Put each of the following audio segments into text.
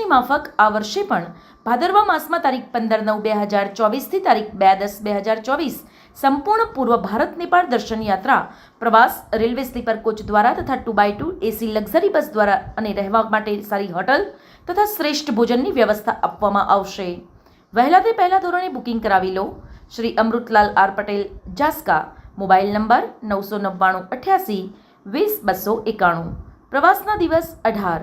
વર્ષની માફક આ વર્ષે પણ ભાદરવા માસમાં તારીખ પંદર નવ બે હજાર ચોવીસથી તારીખ બે દસ બે હજાર ચોવીસ સંપૂર્ણ પૂર્વ ભારત નેપાળ દર્શન યાત્રા, પ્રવાસ, રેલવે સ્લીપર કોચ દ્વારા તથા two by two AC luxury bus દ્વારા અને રહેવા માટે સારી હોટલ તથા શ્રેષ્ઠ ભોજનની વ્યવસ્થા આપવામાં આવશે. વહેલા તે પહેલા ધોરણે બુકિંગ કરાવી લો. Shri Amrutlal R Patel, Jaska. Mobile number નવસો નવ્વાણું અઠ્યાસી વીસ બસો એકાણું. પ્રવાસના દિવસ અઢાર.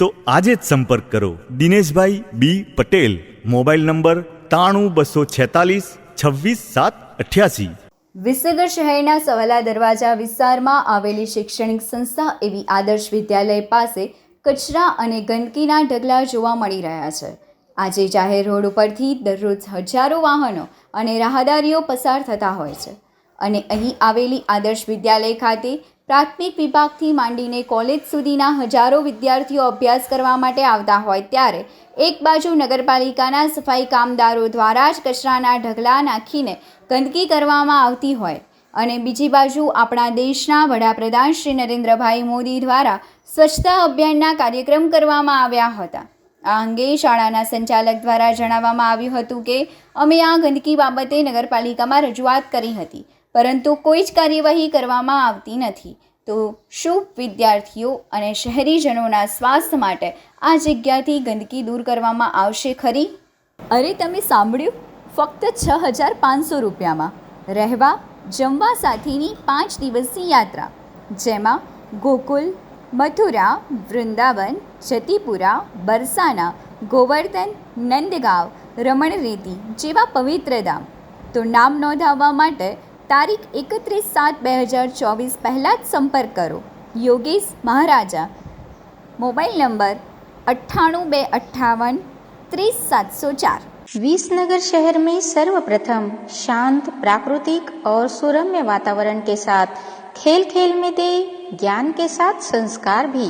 તો આજે જ સંપર્ક કરો. Dineshbhai B Patel. Mobile number ત્રાણું બસો છેતાલીસ છવ્વીસ સાત અઠ્યાસી. વિસનગર શહેરના સવાલા દરવાજા વિસ્તારમાં આવેલી શૈક્ષણિક સંસ્થા એવી આદર્શ વિદ્યાલય પાસે કચરા અને ગંદકીના ઢગલા જોવા મળી રહ્યા છે. આજે જાહેર રોડ ઉપરથી દરરોજ હજારો વાહનો અને રાહદારીઓ પસાર થતા હોય છે. અને અહીં આવેલી આદર્શ વિદ્યાલય ખાતે પ્રાથમિક વિભાગથી માંડીને કોલેજ સુધીના હજારો વિદ્યાર્થીઓ અભ્યાસ કરવા માટે આવતા હોય ત્યારે એક બાજુ નગરપાલિકાના સફાઈ કામદારો દ્વારા જ કચરાના ઢગલા નાખીને ગંદકી કરવામાં આવતી હોય અને બીજી બાજુ આપણા દેશના વડાપ્રધાન શ્રી નરેન્દ્રભાઈ મોદી દ્વારા સ્વચ્છતા અભિયાનના કાર્યક્રમ કરવામાં આવ્યા હતા. આ અંગે શાળાના સંચાલક દ્વારા જણાવવામાં આવ્યું હતું કે અમે આ ગંદકી બાબતે નગરપાલિકામાં રજૂઆત કરી હતી. પરંતુ કોઈ જ કાર્યવાહી કરવામાં આવતી નથી. તો શું વિદ્યાર્થીઓ અને શહેરીજનોના સ્વાસ્થ્ય માટે આ જગ્યાથી ગંદકી દૂર કરવામાં આવશે ખરી? અરે, તમે સાંભળ્યું? ફક્ત છ હજાર પાંચસો રૂપિયામાં રહેવા, જમવા સાથેની પાંચ દિવસની યાત્રા, જેમાં ગોકુલ, મથુરા, વૃંદાવન જતીપુરા બરસાના, ગોવર્ધન, નંદગાંવ, રમણરેતી જેવા પવિત્ર ધામ. તો નામ નોંધાવવા માટે તારીખ એકત્રીસ સાત બે હજાર ચોવીસ પહેલાં જ સંપર્ક કરો યોગેશ મહારાજા મોબાઈલ નંબર अट्ठाणु बे अट्ठावन तीस सात सौ चार विसनगर शहर में सर्वप्रथम शांत प्राकृतिक और सुरम्य वातावरण के साथ खेल खेल में दे ज्ञान के साथ संस्कार भी